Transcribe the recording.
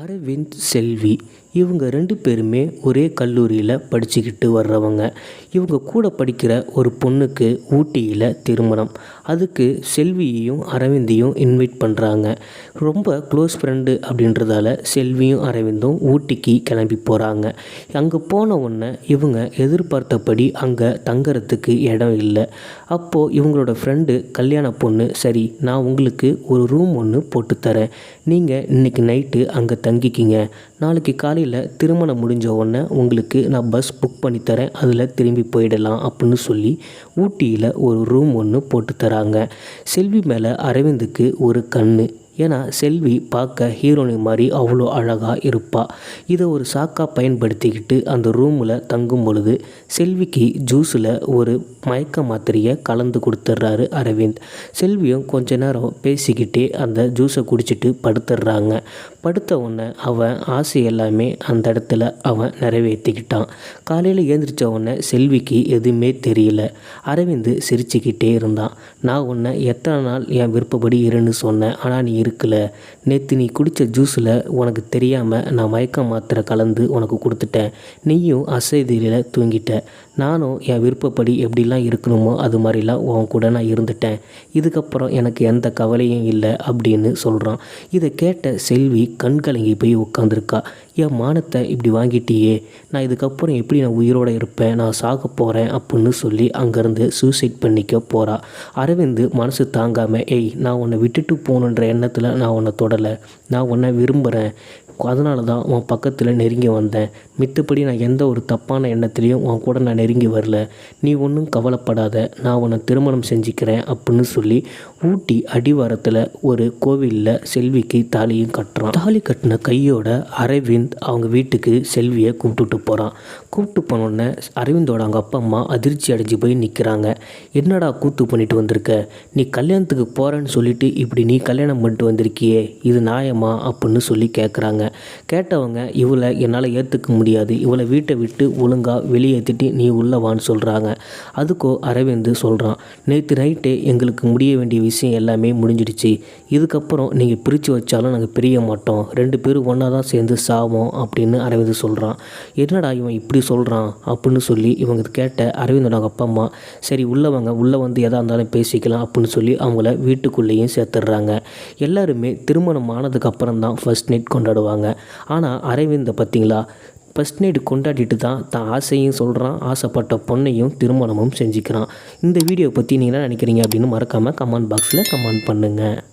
அரவிந்த் செல்வி இவங்க ரெண்டு பேருமே ஒரே கல்லூரியில் படிச்சுக்கிட்டு வர்றவங்க. இவங்க கூட படிக்கிற ஒரு பொண்ணுக்கு ஊட்டியில் திருமணம். அதுக்கு செல்வியையும் அரவிந்தையும் இன்வைட் பண்ணுறாங்க ரொம்ப க்ளோஸ் ஃப்ரெண்டு அப்படின்றதால செல்வியும் அரவிந்தும் ஊட்டிக்கு கிளம்பி போகிறாங்க அங்கே போன உடனே இவங்க எதிர்பார்த்தபடி அங்கே தங்கறதுக்கு இடம் இல்லை. அப்போது இவங்களோட ஃப்ரெண்டு கல்யாண பொண்ணு சரி நான் உங்களுக்கு ஒரு ரூம் ஒன்று போட்டு தரேன். நீங்கள் இன்றைக்கி நைட்டு அங்கே தங்கிக்கிங்க. நாளைக்கு காலையில் திருமணம் முடிஞ்ச உடனே உங்களுக்கு நான் பஸ் புக் பண்ணி தரேன். அதில் திரும்பி போயிடலாம் அப்படின்னு சொல்லி ஊட்டியில் ஒரு ரூம் ஒன்று போட்டு தராங்க. செல்வி மேலே அரவிந்துக்கு ஒரு கண்ணு. ஏன்னா செல்வி பார்க்க ஹீரோனி மாதிரி அவ்வளோ அழகாக இருப்பாள் இதை ஒரு சாக்காக பயன்படுத்திக்கிட்டு அந்த ரூமில் தங்கும் பொழுது செல்விக்கு ஜூஸில் ஒரு மயக்க மாத்திரையை கலந்து கொடுத்துட்றாரு அரவிந்த். செல்வியும் கொஞ்ச நேரம் பேசிக்கிட்டே அந்த ஜூஸை குடிச்சிட்டு படுத்துடுறாங்க படுத்த உடனே அவன் ஆசை எல்லாமே அந்த இடத்துல அவன் நிறைவேற்றிக்கிட்டான் காலையில் ஏந்திரிச்ச உடனே செல்விக்கு எதுவுமே தெரியல. அரவிந்த் சிரிச்சுக்கிட்டே இருந்தான். நான் உன்னை எத்தனை நாள் என் விருப்பப்படி இருன்னு சொன்னேன். ஆனால் நீ இருக்கல. நேற்று நீ குடித்த ஜூஸில் உனக்கு தெரியாமல் நான் மயக்க மாத்திரை கலந்து உனக்கு கொடுத்துட்டேன். நீயும் அசைதியில் தூங்கிட்ட. நானும் என் விருப்பப்படி எப்படிலாம் இருக்கணுமோ அது மாதிரிலாம் உன் கூட நான் இருந்துட்டேன். இதுக்கப்புறம் எனக்கு எந்த கவலையும் இல்லை அப்படின்னு சொல்கிறான் இதை கேட்ட செல்வி கண்கலங்கி போய் உட்காந்துருக்கா என் மானத்தை இப்படி வாங்கிட்டியே? நான் இதுக்கப்புறம் எப்படி நான் உயிரோடு இருப்பேன்? நான் சாக போகிறேன் அப்படின்னு சொல்லி அங்கேருந்து சூசைட் பண்ணிக்க போகிறா அரவிந்த் மனசு தாங்காமல் ஏய் நான் உன்னை விட்டுட்டு போகணுன்ற எண்ணத்தை நேரத்தில் நான் உன்னை தொடலை. நான் உன்னை விரும்புகிறேன் அதனால தான் உன் பக்கத்தில் நெருங்கி வந்தேன். மித்தபடி நான் எந்த ஒரு தப்பான எண்ணத்துலேயும் உன் கூட நான் நெருங்கி வரல. நீ ஒன்றும் கவலைப்படாத. நான் உன்னை திருமணம் செஞ்சுக்கிறேன் அப்படின்னு சொல்லி ஊட்டி அடிவாரத்தில் ஒரு கோவிலில் செல்விக்கு தாலியும் கட்டுறான். தாலி கட்டின கையோட அரவிந்த் அவங்க வீட்டுக்கு செல்வியை கூப்பிட்டுட்டு போகிறான் கூப்பிட்டு போனோடனே அரவிந்தோட அவங்க அப்பா அம்மா அதிர்ச்சி அடைஞ்சு போய் நிற்கிறாங்க என்னடா கூத்து பண்ணிட்டு வந்திருக்க? நீ கல்யாணத்துக்கு போகிறேன்னு சொல்லிட்டு இப்படி நீ கல்யாணம் பண்ணிட்டு வந்திருக்கியே. இது நியாயமா அப்படின்னு சொல்லி கேட்குறாங்க கேட்டவங்க இவளை என்னால் ஏற்றுக்க முடியாது. இவளை வீட்டை விட்டு ஒழுங்காக வெளியேற்றிட்டு நீ உள்ளே வான்னு சொல்கிறாங்க அதுக்கோ அரவிந்த் சொல்கிறான் நேற்று நைட்டே எங்களுக்கு முடிய வேண்டிய விஷயம் எல்லாமே முடிஞ்சிடுச்சு. இதுக்கப்புறம் நீங்கள் பிரித்து வச்சாலும் நாங்கள் பிரிய மாட்டோம். ரெண்டு பேரும் ஒன்றா தான் சேர்ந்து சாவோம் அப்படின்னு அரவிந்த் சொல்கிறான் என்னடா இவன் இப்படி சொல்கிறான் அப்படின்னு சொல்லி இவங்க கேட்ட அரவிந்தோட அவங்க அப்பா அம்மா சரி உள்ளவங்க உள்ளே வந்து எதாக இருந்தாலும் பேசிக்கலாம் அப்படின்னு சொல்லி அவங்கள வீட்டுக்குள்ளேயும் சேர்த்துடுறாங்க. எல்லாருமே திருமணம் ஆனதுக்கப்புறம் தான் ஃபர்ஸ்ட் நைட் கொண்டாடுவாங்க. ஆனால் அரவிந்தை பார்த்தீங்களா? ஃபஸ்ட் நைட் கொண்டாடிட்டு தான் தான் ஆசையும் சொல்கிறான் ஆசைப்பட்ட பொண்ணையும் திருமணமும் செஞ்சுக்கிறான். இந்த வீடியோ பற்றி நீங்கள் என்ன நினைக்கிறீங்க அப்படின்னு மறக்காமல் கமெண்ட் பாக்ஸில் கமெண்ட் பண்ணுங்கள்